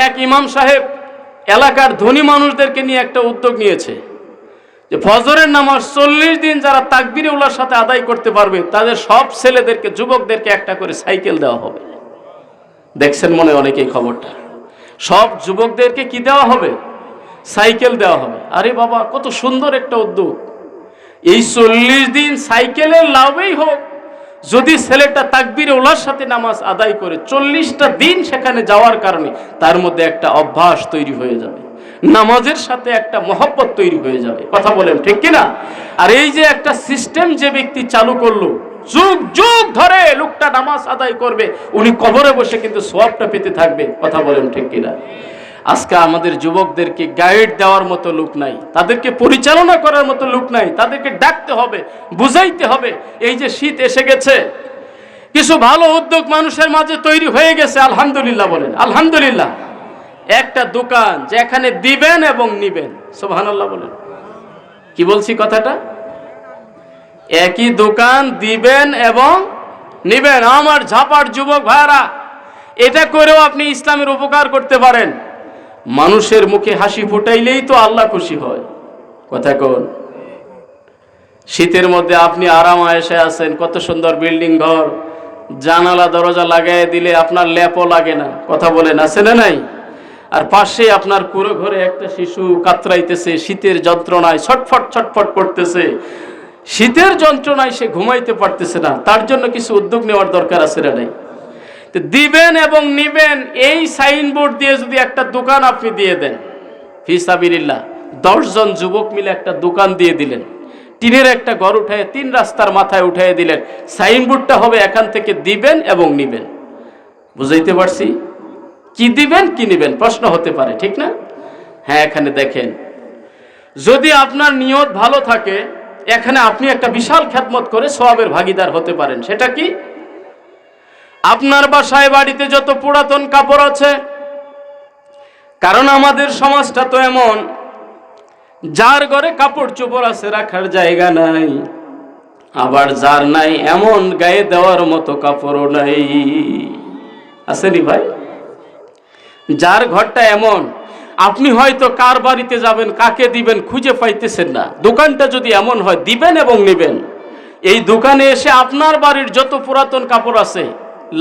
এক ইমাম সাহেব এলাকার ধনী মানুষদেরকে নিয়ে একটা উদ্যোগ নিয়েছে যে ফজরের নামাজ চল্লিশ দিন যারা তাকবির উল্লার সাথে আদায় করতে পারবে, তাদের সব ছেলেদেরকে, যুবকদেরকে একটা করে সাইকেল দেওয়া হবে। দেখছেন মনে অনেকেই খবরটা? সব যুবকদেরকে কি দেওয়া হবে? সাইকেল দেওয়া হবে। আরে বাবা, কত সুন্দর একটা উদ্যোগ। এই চল্লিশ দিন সাইকেলের লাভেই হোক যদি ছেলেটা তাকবির ওলার সাথে নামাজ আদায় করে চল্লিশটা দিন সেখানে যাওয়ার কারণে তার মধ্যে একটা অভ্যাস তৈরি হয়ে যাবে। নামাজের সাথে একটা মহব্বত তৈরি হয়ে যাবে। কথা বলেন, ঠিক কিনা? আর এই যে একটা সিস্টেম যে ব্যক্তি চালু করল, যুগ যুগ ধরে লোকটা নামাজ আদায় করবে, উনি কবরে বসে কিন্তু সোয়াবটা পেতে থাকবে। কথা বলেন, ঠিক কিনা? আজকে আমাদের যুবকদেরকে গাইড দেওয়ার মতো লোক নাই, তাদেরকে পরিচালনা করার মতো লোক নাই, তাদেরকে ডাকতে হবে, বুঝাইতে হবে, এই যে শীত এসে গেছে, কিছু ভালো উদ্যোগ মানুষের মাঝে তৈরি হয়ে গেছে, আলহামদুলিল্লাহ বলেন, আলহামদুলিল্লাহ। একটা দোকান যেখানে দিবেন এবং নিবেন, সুবহানাল্লাহ বলেন। কি বলছি কথাটা? একই দোকান দিবেন এবং নিবেন। আমার ঝাপার যুবক ভাইরা, এটা করেও আপনি ইসলামের উপকার করতে পারেন। মানুষের মুখে হাসি ফুটাইলেই তো আল্লাহ খুশি হয়। কথা কোন। শীতের মধ্যে আপনি আরাম আয়েসে আছেন, কত সুন্দর বিল্ডিং ঘর, জানালা, দরজা লাগাই দিলে আপনার ল্যাপও লাগে না। কথা বলেন, আছে না নাই? আর পাশে আপনার কুড়ো ঘরে একটা শিশু কাতরাইতেছে, শীতের যন্ত্রণায় ছটফট ছটফট করতেছে। শীতের যন্ত্রণায় সে ঘুমাইতে পারতেছে না, তার জন্য কিছু উদ্যোগ নেওয়ার দরকার আছে না নাই? দিবেন এবং নিবেন, এই সাইনবোর্ড দিয়ে যদি একটা দোকান আপনি দিয়ে দেন ফিসাবিল্লাহ দশজন যুবক মিলে একটা দোকান দিয়ে দিলেন। টিনের একটা ঘর উঠায়, তিন রাস্তার মাথায় উঠাই দিলেন। সাইনবোর্ডটা হবে এখান থেকে দিবেন এবং নিবেন। বুঝাইতে পারছি? কি দিবেন, কি নিবেন? প্রশ্ন হতে পারে, ঠিক না? হ্যাঁ এখানে দেখেন। যদি আপনার নিয়ত ভালো থাকে, এখানে আপনি একটা বিশাল খ্যাতমত করে সবাবের ভাগিদার হতে পারেন। সেটা কি? আপনার বাসায় বাড়িতে যত পুরাতন কাপড় আছে, কারণ আমাদের সমাজটা তো এমন, যার ঘরে কাপড় চোপড় আছে রাখার জায়গা নাই, আবার যার নাই এমন গায়ে দেওয়ার মতো কাপড়ও নাই। আসেনি ভাই? যার ঘরটা এমন, আপনি হয়তো কার বাড়িতে যাবেন, কাকে দিবেন খুঁজে পাইতেছেন না। দোকানটা যদি এমন হয়, দিবেন এবং নেবেন। এই দোকানে এসে আপনার বাড়ির যত পুরাতন কাপড় আছে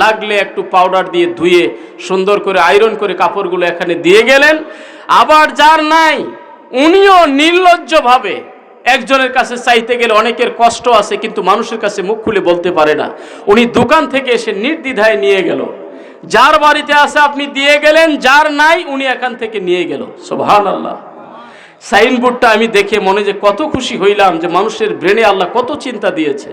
লাগলে একটু পাউডার দিয়ে ধুয়ে সুন্দর করে আয়রন করে কাপড়গুলো এখানে দিয়ে গেলেন। আবার যার নাই, উনিও নির্লজ্জভাবে একজনের কাছে চাইতে গেলে অনেকের কষ্ট আছে, কিন্তু মানুষের কাছে মুখ খুলে বলতে পারে না। উনি দোকান থেকে এসে নির্দ্বিধায় নিয়ে গেল। যার বাড়িতে আছে আপনি দিয়ে গেলেন, যার নাই উনি এখান থেকে নিয়ে গেল। সোভান আল্লাহ সাইনবোর্ডটা আমি দেখে মনে যে কত খুশি হইলাম যে মানুষের ব্রেনে আল্লাহ কত চিন্তা দিয়েছে।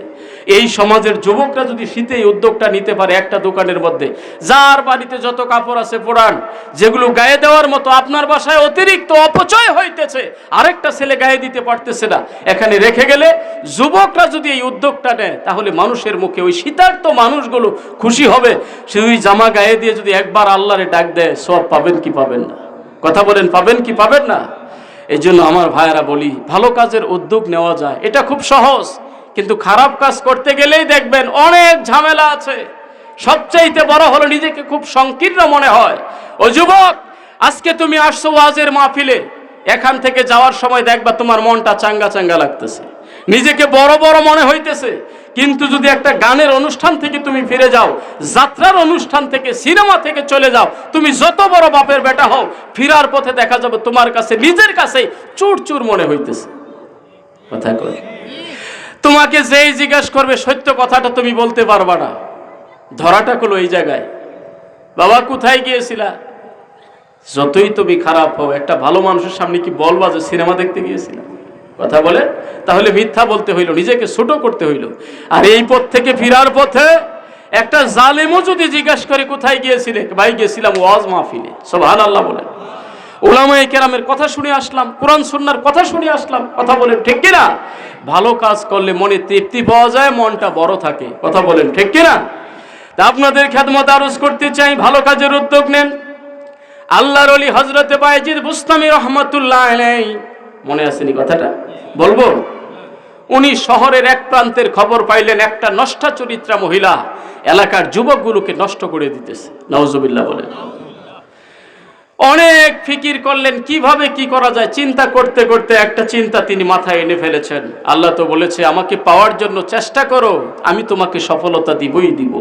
এই সমাজের যুবকরা যদি শীতে এই উদ্যোগটা নিতে পারে একটা দোকানের মধ্যে, যার বাড়িতে যত কাপড় আছে পোড়ান, যেগুলো গায়ে দেওয়ার মতো আপনার বাসায় অতিরিক্ত অপচয় হইতেছে, আরেকটা ছেলে গায়ে দিতে পারতেছে না। এখানে রেখে গেলে যুবকরা যদি এই উদ্যোগটা নেয়, তাহলে মানুষের মুখে ওই শীতার্থ মানুষগুলো খুশি হবে। সে ওই জামা গায়ে দিয়ে যদি একবার আল্লাহরে ডাক দেয়, সব পাবেন কি পাবেন না? কথা বলেন, পাবেন কি পাবেন না? এই জন্য আমার ভাইয়েরা বলি, ভালো কাজের উদ্যোগ নেওয়া যায়। এটা খুব সহজ। কিন্তু খারাপ কাজ করতে গেলেই দেখবেন অনেক ঝামেলা আছে। সবচাইতে বড় হলো নিজেকে খুব সংকীর্ণ মনে হয়। ও যুবক, আজকে তুমি আসছো ওয়াজের মাহফিলে। এখান থেকে যাওয়ার সময় দেখবা তোমার মনটা চাঙ্গা চাঙ্গা লাগতেছে। নিজেকে বড় বড় মনে হইতেছে। কিন্তু যদি একটা গানের অনুষ্ঠান থেকে তুমি ফিরে যাও, যাত্রার অনুষ্ঠান থেকে, সিনেমা থেকে চলে যাও, তুমি যত বড় বাপের বেটা হও, ফিরার পথে দেখা যাবে তোমার কাছে, নিজের কাছে চুর চুর মনে হইতেছে। কথা কই তোমাকে যেই জিজ্ঞেস করবে সত্য কথাটা তুমি বলতে পারবা না। ধরাটা হলো এই জায়গায়। বাবা, কোথায় গিয়েছিলা? যতই তুমি খারাপ হও, একটা ভালো মানুষের সামনে কি বলবা যে সিনেমা দেখতে গিয়েছিলাম কথা বলে? তাহলে মিথ্যা বলতে হইল, নিজেকে ছোট করতে হইল। আর এই পথ থেকে ফিরার পথে একটা জালেমও যদি জিজ্ঞাসা করে কোথায় গিয়েছিলে, ভাই, গিয়েছিলাম ওয়াজ মাহফিলে। সোভান আল্লাহ বলেন। ওলামাই কেরামের কথা শুনে আসলাম, কোরআন সুন্নার কথা শুনে আসলাম, কথা বলেন ঠিক কিনা? ভালো কাজ করলে মনে তৃপ্তি পাওয়া যায়, মনটা বড় থাকে, কথা বলেন ঠিক কিনা? তা আপনাদের খ্যাতমত আরজ করতে চাই, ভালো কাজের উদ্যোগ নেন। আল্লাহর অলি হজরতে বাইজিদ বুস্তামি রহমতুল্লাহ আলাই মনে আসেনি কথাটা? বলব? উনি শহরের এক প্রান্তের খবর পাইলেন, একটা নষ্টা চরিত্রা মহিলা এলাকার যুবকগুলোকে নষ্ট করে দিতেছে। নওজবিল্লা বলেন। অনেক ফিকির করলেন, কীভাবে কি করা যায়? চিন্তা করতে করতে একটা চিন্তা তিনি মাথায় এনে ফেলেছেন। আল্লাহ তো বলেছে, আমাকে পাওয়ার জন্য চেষ্টা করো, আমি তোমাকে সফলতা দিবই দিব।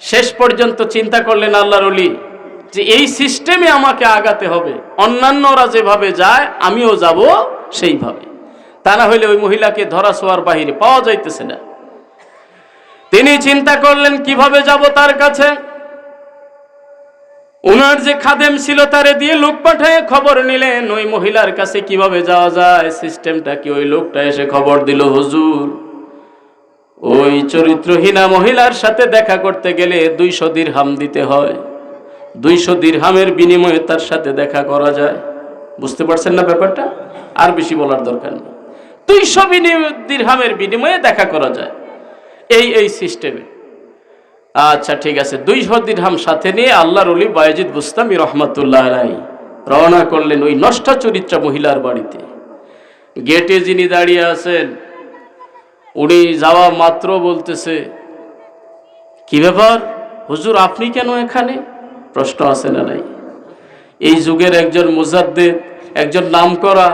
শেষ পর্যন্ত চিন্তা করলেন আল্লাহর অলি যে এই সিস্টেমে আমাকে আগাতে হবে। অন্যান্যরা যেভাবে যায়, আমিও যাব সেইভাবে। তা না হইলে ওই মহিলাকে ধরা ছোঁয়ার বাহিরে পাওয়া যাইতেছে না। তিনি চিন্তা করলেন, কীভাবে যাব তার কাছে? ওনার যে খাদেম ছিল তারে দিয়ে লোক পাঠায় খবর নিলেন, ওই মহিলার কাছে কীভাবে যাওয়া যায়? সিস্টেমটা কি? ওই লোকটা এসে খবর দিল, হুজুর, ওই চরিত্রহীনা মহিলার সাথে দেখা করতে গেলে দুইশো দিরহাম দিতে হয়। দুইশো দিরহামের বিনিময়ে তার সাথে দেখা করা যায়। বুঝতে পারছেন না ব্যাপারটা? আর বেশি বলার দরকার নেই। দুইশো দিরহামের বিনিময়ে দেখা করা যায়। এই এই সিস্টেমে। আচ্ছা ঠিক আছে। দুই দিরহাম সাথে নিয়ে আল্লাহর অলি বায়জিদ বুস্তামি রহমতুল্লাহ আলাই রওনা করলেন ওই নষ্টা চরিত্রা মহিলার বাড়িতে। গেটে যিনি দাঁড়িয়ে আছেন, উনি যাওয়া মাত্র বলতেছে, কি ব্যাপার? হুজুর, আপনি কেন এখানে? প্রশ্ন আছে না নাই। এই যুগের একজন মুজাদ্দিদ, একজন নামকরা,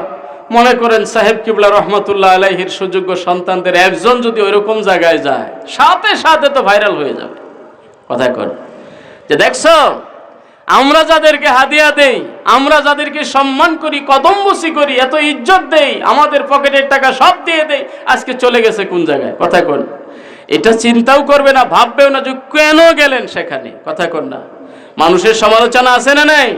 মনে করেন সাহেব কিবলা রহমতুল্লাহ আলাইহির সুযোগ্য সন্তানদের একজন যদি ওইরকম জায়গায় যায়, সাথে সাথে তো ভাইরাল হয়ে যাবে। কথা কর যে দেখছ, আমরা যাদেরকে হাদিয়া দেই, আমরা যাদেরকে সম্মান করি কদম বসি করি, এত ইজ্জত দেই, আমাদের পকেটের টাকা সব দিয়ে দেই, আজকে চলে গেছে কোন জায়গায়? কথা কর এটা চিন্তাও করবে না, ভাববেও না যে কেন গেলেন সেখানে? কথা কর না। মানুষের সমালোচনা আছে না নাই?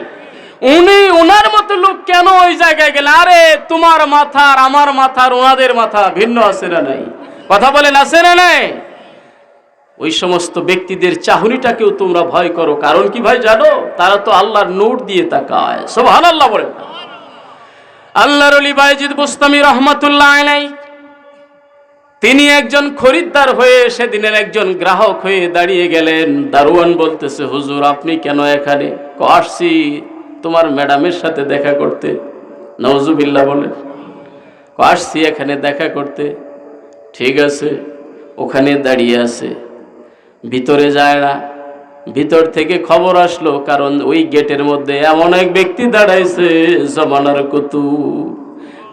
উনি ওনার মতো লোক কেন ওই জায়গায় গেলে আরে, তোমার মাথার, আমার মাথার ওনাদের মাথা ভিন্ন আছে না নাই? কথা বলেন, আছে না নাই? ওই সমস্ত ব্যক্তিদের চাহনিটাকেও তোমরা ভয় করো। কারণ কি ভাই জানো? তারা তো আল্লাহর নোট দিয়ে তাকায়। সব সোহান আল্লাহ বলেন। আল্লাহর অলি বাইজিদ বুস্তামি রহমতুল্লাহ আলাই তিনি একজন খরিদ্দার হয়ে সেদিনের একজন গ্রাহক হয়ে দাঁড়িয়ে গেলেন। দারোয়ান বলতেছে, হুজুর, আপনি কেন এখানে? আসছি তোমার ম্যাডামের সাথে দেখা করতে। নওজুবিল্লাহ বলেন আসছি এখানে দেখা করতে। ঠিক আছে। ওখানে দাঁড়িয়ে আছে। ভিতরে যায় না। ভিতর থেকে খবর আসলো, কারণ ওই গেটের মধ্যে এমন এক ব্যক্তি দাঁড়াইছে, জমানার কতু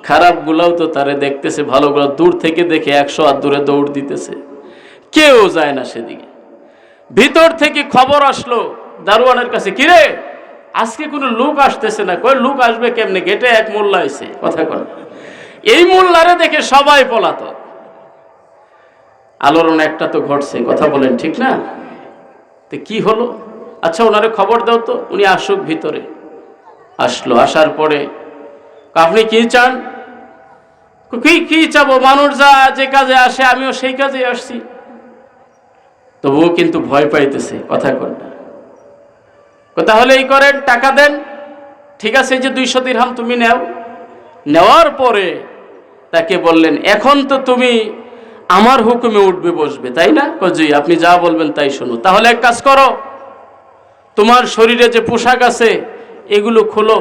খারাপ গুলাও তো তারে দেখতেছে ভালোগুলো দূর থেকে দেখে একশো হাত দূরে দৌড় দিতেছে। কেউ যায় না সেদিকে। ভিতর থেকে খবর আসলো, দারোয়ানের কাছে, কিরে, আজকে কোনো লোক আসতেছে না? কই লোক আসবে কেমনে? গেটে এক মোল্লা আইছে। কথা কর এই মোল্লারে দেখে সবাই পলাতক। আলোড়ন একটা তো ঘটছে, কথা বলেন, ঠিক না? তো কি হলো? আচ্ছা ওনারে খবর দাও তো, উনি আসুক ভিতরে। আসলো, আসার পরে আপনি কি চান? কি কি চাবো? মানুষ যা যে কাজে আসে, আমিও সেই কাজে আসছি। তবুও কিন্তু ভয় পাইতেছে, কথা কন না। তাহলে এই করেন, টাকা দেন। ঠিক আছে যে দুইশো দিরহাম তুমি নেও। নেওয়ার পরে তাকে বললেন, এখন তো তুমি আমার হুকুমে উঠবে, বসবে, তাই না? জি, আপনি যা বলবেন তাই শোনো। তাহলে এক কাজ করো, তোমার শরীরে যে পোশাক আছে, এগুলো খোলো,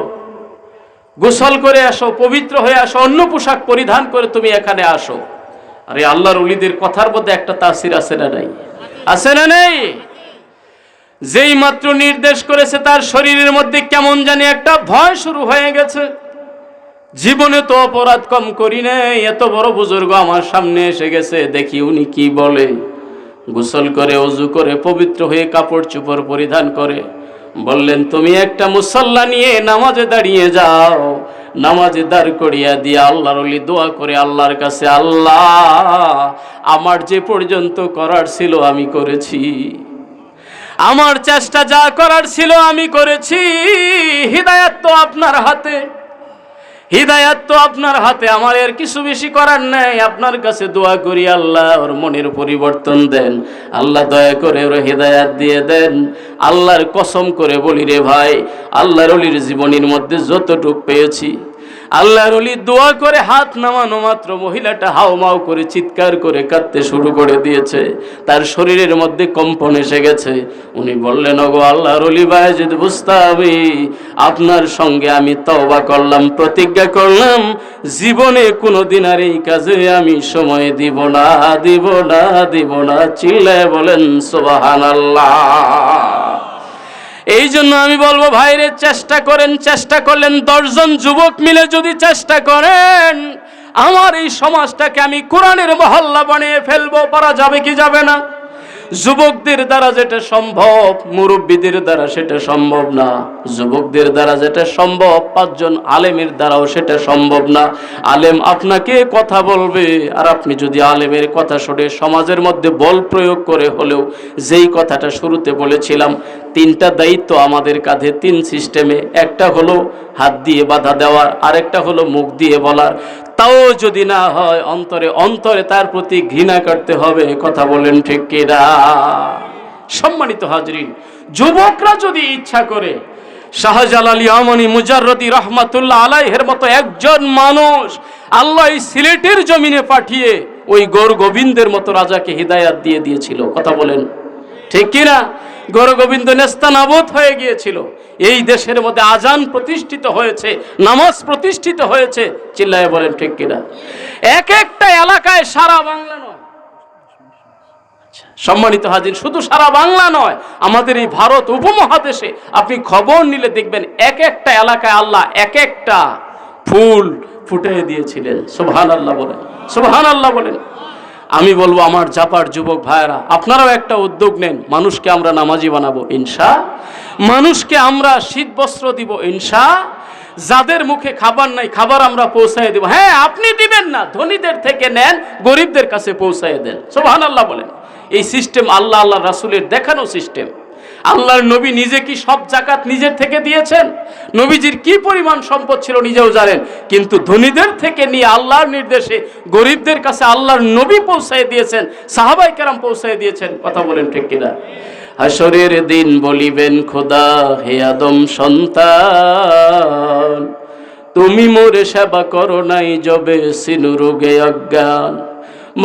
গোসল করে আসো, পবিত্র হয়ে আসো, অন্য পোশাক পরিধান করে তুমি এখানে আসো। আরে আল্লাহর উলিদের কথার মধ্যে একটা তাসির আছে না নাই? আছে না নেই? যেই মাত্র নির্দেশ করেছে, তার শরীরের মধ্যে কেমন জানি একটা ভয় শুরু হয়ে গেছে। জীবনে তো অপরাধ কম করি নাই। এত বড় বুজুর্গ আমার সামনে এসে গেছে, দেখি উনি কি বলে। গোসল করে, অজু করে, পবিত্র হয়ে কাপড় চোপড় পরিধান করে। বললেন, তুমি একটা মুসল্লা নিয়ে নামাজে দাঁড়িয়ে যাও। নামাজে দাঁড় করিয়া দিয়ে আল্লাহর অলি দোয়া করে আল্লাহর কাছে, আল্লাহ, আমার যে পর্যন্ত করার ছিল আমি করেছি। আমার চেষ্টা যা করার ছিল আমি করেছি। হৃদায়ত তো আপনার হাতে। হৃদায়াত তো আপনার হাতে, আমার এর কিছু বেশি করার নাই। আপনার কাছে দোয়া করি আল্লাহ, ওর মনের পরিবর্তন দেন। আল্লাহ দয়া করে ওর হৃদায়াত দিয়ে দেন। আল্লাহর কসম করে বলি রে ভাই, আল্লাহর অলির জীবনীর মধ্যে যতটুক পেয়েছি আল্লাহর অলি দোয়া করে হাত নামানো মাত্র মহিলাটা হাওমাও করে চিৎকার করে কাঁদতে শুরু করে দিয়েছে। তার শরীরের মধ্যে কম্পন এসে গেছে। উনি বললেন, ওগো আল্লাহর অলি ভাই বায়াজিদ বুস্তাবি আপনার সঙ্গে আমি তওবা করলাম, প্রতিজ্ঞা করলাম, জীবনে কোনোদিন আর এই কাজে আমি সময় দিব না দিব না দিব না। চিল্লায় বলেন সোবাহান আল্লাহ এই জন্য আমি বলব, ভাইরে, চেষ্টা করেন, চেষ্টা করলেন। দশজন যুবক মিলে যদি চেষ্টা করেন, আমার এই সমাজটাকে আমি কোরআনের মহল্লা বানিয়ে ফেলব পারা যাবে কি যাবে না? যুবকদের দ্বারা যেটা সম্ভব, মুরব্বীদের দ্বারা সেটা সম্ভব না। যুবকদের দ্বারা যেটা সম্ভব, পাঁচজন আলেমের দ্বারাও সেটা সম্ভব না। আলেম আপনাকে কথা বলবে, আর আপনি যদি আলেমের কথা শুনে সমাজের মধ্যে বল প্রয়োগ করে হলেও যেই কথাটা শুরুতে বলেছিলাম, তিনটা দায়িত্ব আমাদের কাঁধে, তিন সিস্টেমে। একটা হলো হাত দিয়ে বাধা দেওয়ার, আরেকটা হলো মুখ দিয়ে বলার। তাও যদি না হয় অন্তরে অন্তরে তার প্রতি ঘৃণা করতে হবে কথা বলেন ঠিক কিনা? সম্মানিত হাজরিন, যুবকরা যদি ইচ্ছা করে, শাহজালাল ইয়ামনি মুজাররদি রহমাতুল্লাহ আলাইহের মতো একজন মানুষ আল্লাহ সিলেটের জমিনে পাঠিয়ে ওই গৌর গোবিন্দের মতো রাজাকে হিদায়াত দিয়ে দিয়েছিল, কথা বলেন ঠিক কিনা? গৌর গোবিন্দ নেস্তানাবোধ হয়ে গিয়েছিল। এই দেশের মধ্যে আজান প্রতিষ্ঠিত হয়েছে, নামাজ প্রতিষ্ঠিত হয়েছে, চিল্লায় বলেন, ঠিক কিনা? এক একটা এলাকায় সারা বাংলা নয়। সম্মানিত হাজির, শুধু সারা বাংলা নয়, আমাদের এই ভারত উপমহাদেশে আপনি খবর নিলে দেখবেন এক একটা এলাকায় আল্লাহ এক একটা ফুল ফুটিয়ে দিয়েছিলেন। সুবহান আল্লাহ বলেন সুবহান আল্লাহ বলেন। আমি বলব আমার জাপার যুবক ভাইয়েরা, আপনারাও একটা উদ্যোগ নেন, মানুষকে আমরা নামাজি বানাবো ইনসা মানুষকে আমরা শীত বস্ত্র দিব ইনসা যাদের মুখে খাবার নাই, খাবার আমরা পৌঁছায় দেব। হ্যাঁ আপনি দিবেন না, ধনীদের থেকে নেন, গরিবদের কাছে পৌঁছায় দেন। সোহান আল্লাহ বলেন। এই সিস্টেম আল্লাহ আল্লাহ রাসুলের দেখানো সিস্টেম আল্লাহর নবী নিজে কি সব জাকাত নিজের থেকে দিয়েছেন? নবীজির কি পরিমাণ সম্পদ ছিল নিজেও জানেন, কিন্তু ধনীদের থেকে নিয়ে আল্লাহর নির্দেশে গরিবদের কাছে আল্লাহর নবী পৌঁছায় দিয়েছেন, সাহাবাই কেরাম পৌঁছায় দিয়েছেন, কথা বলেন ঠিক কিনা? হাসরের দিন বলিবেন, খোদা, হে আদম সন্তান, তুমি মোরে সেবা করো নাই জবে সিনু রোগে অজ্ঞান।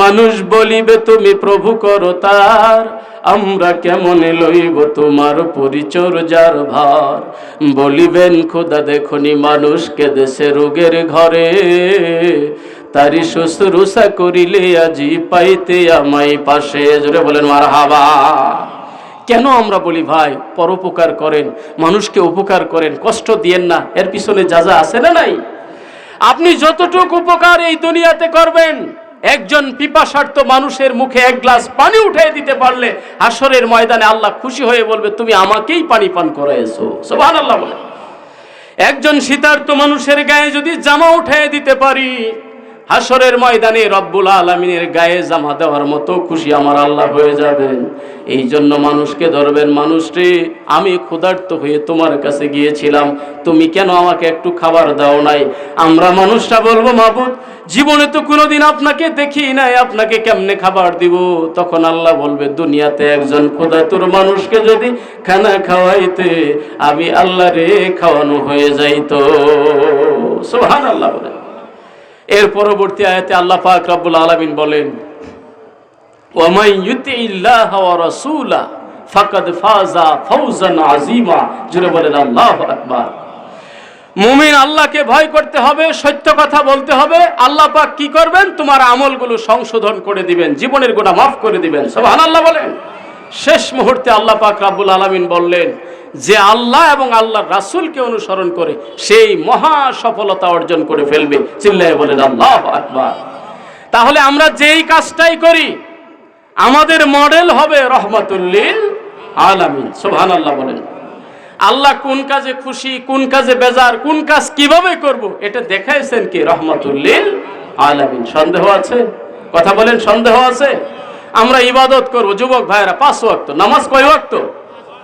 মানুষ বলিবে, তুমি প্রভু করো তার আমরা কেমন লইব তোমার পরিচর্যার ভার? বলিবেন, খোদা, দেখনি মানুষকে দেশে রোগের ঘরে। তারি শুশ্রূষা করিলে আজি পাইতে আমাই পাশে। জোরে বলেন মার হাবা কেন আমরা বলি, ভাই, পরোপকার করেন, মানুষকে উপকার করেন, কষ্ট দিয়েন না, এর পিছনে যা যা আছে না নাই? আপনি যতটুকু উপকার এই দুনিয়াতে করবেন একজন পিপাসার্থ মানুষের মুখে এক গ্লাস পানি উঠিয়ে দিতে পারলে আসরের ময়দানে আল্লাহ খুশি হয়ে বলবে, তুমি আমাকেই পানি পান করাইছো। সোভান আল্লাহ বলে। একজন শীতার্থ মানুষের গায়ে যদি জামা উঠিয়ে দিতে পারি হাসরের ময়দানে রব্বুল আলমিনের গায়ে জামা দেওয়ার মতো খুশি আমার আল্লাহ হয়ে যাবেন। এই জন্য মানুষকে ধরবেন মানুষটি, আমি ক্ষুধার্ত হয়ে তোমার কাছে গিয়েছিলাম, তুমি কেন আমাকে একটু খাবার দাও নাই? আমরা মানুষটা বলব মাবুদ জীবনে তো কোনোদিন আপনাকে দেখি নাই, আপনাকে কেমনে খাবার দিব? তখন আল্লাহ বলবে, দুনিয়াতে একজন ক্ষুধাতুর মানুষকে যদি খানা খাওয়াইতে, আমি আল্লাহ রে খাওয়ানো হয়ে যাইতো। সুবহান আল্লাহ বলেন। এর পরবর্তী আয়াতে আল্লাহ পাক রব্বুল আলামিন বলেন ওয়ামাই ইউতিইল্লাহ ওয়া রাসূলা ফাকাদ ফাজা ফাওজান আযীমা। বলেন, আল্লাহু আকবার। মুমিন আল্লাহকে ভয় করতে হবে, সত্য কথা বলতে হবে। আল্লাহ পাক কি করবেন? তোমার আমলগুলো সংশোধন করে দিবেন, জীবনের গুনাহ মাফ করে দিবেন। সুবহানাল্লাহ বলেন। শেষ মুহূর্তে আল্লাহ পাক রাব্বুল আলামিন বললেন যে আল্লাহ এবং আল্লাহর রাসূলকে অনুসরণ করে, সেই মহা সফলতা অর্জন করে ফেলবে। চিল্লায় বলেন, আল্লাহ তাহলে আমরা যেই কাজটাই করি, আমাদের মডেল হবে রহমাতুল্লিল আলামিন। আল্লাহ বলেন। আল্লাহ কোন কাজে খুশি, কোন কাজে বেজার, কোন কাজ কীভাবে করব, এটা দেখাইছেন কি? রহমাতুল্লিল আলামিন। সন্দেহ আছে? কথা বলেন, সন্দেহ আছে? আমরা ইবাদত করব। যুবক ভাইরা পাঁচ ওয়াক্ত। নামাজ কয় ওয়াক্ত?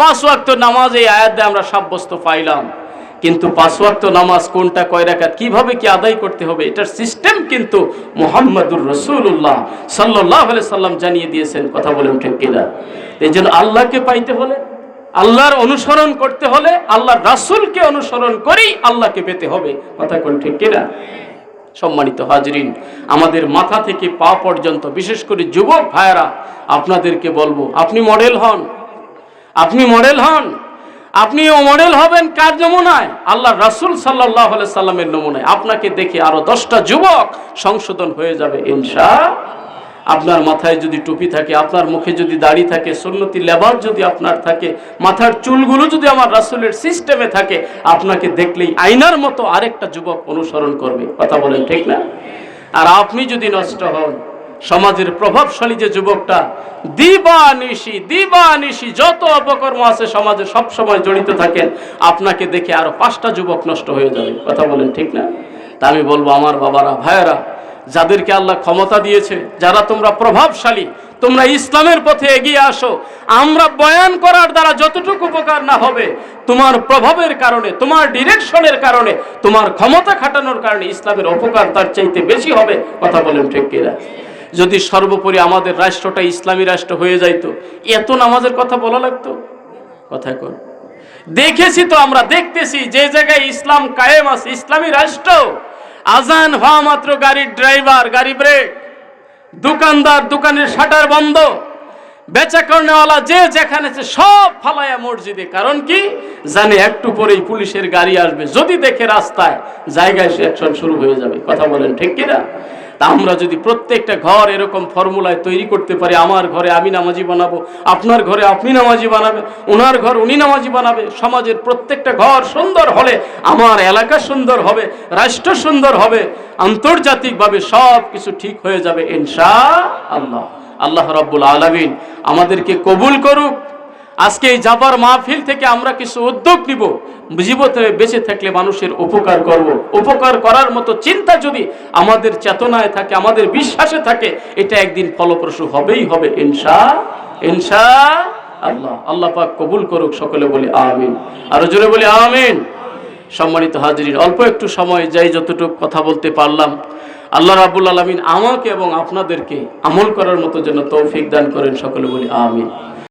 পাঁচ ওয়াক্ত নামাজ এই আয়াত আমরা সাব্যস্ত পাইলাম। কিন্তু পাঁচ ওয়াক্ত নামাজ কোনটা কয় রাকাত, কীভাবে কি আদায় করতে হবে, এটার সিস্টেম কিন্তু মোহাম্মদুর রসুল্লাহ সাল্লাহ সাল্লাম জানিয়ে দিয়েছেন, কথা বলেন ঠিক কিনা। এই জন্য আল্লাহকে পাইতে হলে, আল্লাহর অনুসরণ করতে হলে, আল্লাহর রাসূলকে অনুসরণ করেই আল্লাহকে পেতে হবে, কথা কোন ঠিক কিনা? সম্মানিত হাজরিন, আমাদের মাথা থেকে পা পর্যন্ত, বিশেষ করে যুবক ভাইয়েরা, আপনাদেরকে বলব, আপনি মডেল হন আপনি মডেল হন, আপনিও মডেল হবেন কার নমুনায়? আল্লাহ রাসূল সাল্লাহ সাল্লামের নমুনায়। আপনাকে দেখে আরও দশটা যুবক সংশোধন হয়ে যাবে ইনশা আপনার মাথায় যদি টুপি থাকে, আপনার মুখে যদি দাড়ি থাকে, সুন্নতি লেবার যদি আপনার থাকে, মাথার চুলগুলো যদি আমার রাসূলের সিস্টেমে থাকে, আপনাকে দেখলেই আয়নার মতো আরেকটা যুবক অনুসরণ করবে। কথা বলেন ঠিক না? আর আপনি যদি নষ্ট হন সমাজের প্রভাবশালী যে যুবকটা দিবা নিশি দিবা নিশি যত অপকর্ম আছে সমাজে সব সময় জড়িত থাকেন আপনাকে দেখে আরও পাঁচটা যুবক নষ্ট হয়ে যাবে। কথা বলেন ঠিক না? তা আমি বলব, আমার বাবারা, ভাইয়েরা, যাদেরকে আল্লাহ ক্ষমতা দিয়েছে, যারা তোমরা প্রভাবশালী, তোমরা ইসলামের পথে এগিয়ে আসো, আমরা বয়ান করার দ্বারা যতটুকু উপকার না হবে, তোমার প্রভাবের কারণে, তোমার ডিরেকশনের কারণে, তোমার ক্ষমতা খাটানোর কারণে ইসলামের উপকার তার চাইতে বেশি হবে। কথা বলেন ঠিক কিনা? যদি সর্বোপরি আমাদের রাষ্ট্রটা ইসলামী রাষ্ট্র হয়ে যাইত, এত নামাজের কথা বলা লাগতো? কথা কর দেখেছি তো আমরা, দেখতেছি যে জায়গায় ইসলাম কায়েম আছে, ইসলামী রাষ্ট্র। আজান হওয়া মাত্র গাড়ির ড্রাইভার, গাড়ি ব্রেক। দোকানদার, দোকানের শাটার বন্ধ। বেচা কর্নেওয়ালা যে যেখানে সব ফালায়া মসজিদে। কারণ কি? জানে একটু পরেই পুলিশের গাড়ি আসবে। যদি দেখে রাস্তায় জায়গায় সে শুরু হয়ে যাবে। কথা বলেন, ঠিক কিনা? তা আমরা যদি প্রত্যেকটা ঘর এরকম ফর্মুলায় তৈরি করতে পারি, আমার ঘরে আমি নামাজি বানাবো, আপনার ঘরে আপনি নামাজি বানাবে ওনার ঘর উনি নামাজি বানাবে, সমাজের প্রত্যেকটা ঘর সুন্দর হলে, আমার এলাকা সুন্দর হবে, রাষ্ট্র সুন্দর হবে, আন্তর্জাতিকভাবে সব কিছু ঠিক হয়ে যাবে, ইনশা আল্লাহ। আল্লাহ রাব্বুল আলামিন আমাদেরকে কবুল করুক আজকে এই যাবার মাহফিল থেকে আমরা কিছু উদ্যোগ নিব। জীবতে বেঁচে থাকলে মানুষের উপকার করব। উপকার করার মতো চিন্তা যদি আমাদের চেতনায় থাকে, আমাদের বিশ্বাসে থাকে, এটা একদিন ফলপ্রসূ হবেই হবে, ইনশা ইনশা আল্লাহ। আল্লাহ পাক কবুল করুক, সকলে বলি আমিন। আরও জোরে বলি আমিন। সম্মানিত হাজিরিন, অল্প একটু সময় যাই, যতটুকু কথা বলতে পারলাম। আল্লাহ রাবুল আলমিন আমাকে এবং আপনাদেরকে আমল করার মতো যেন তৌফিক দান করেন, সকলে বলি আমিন।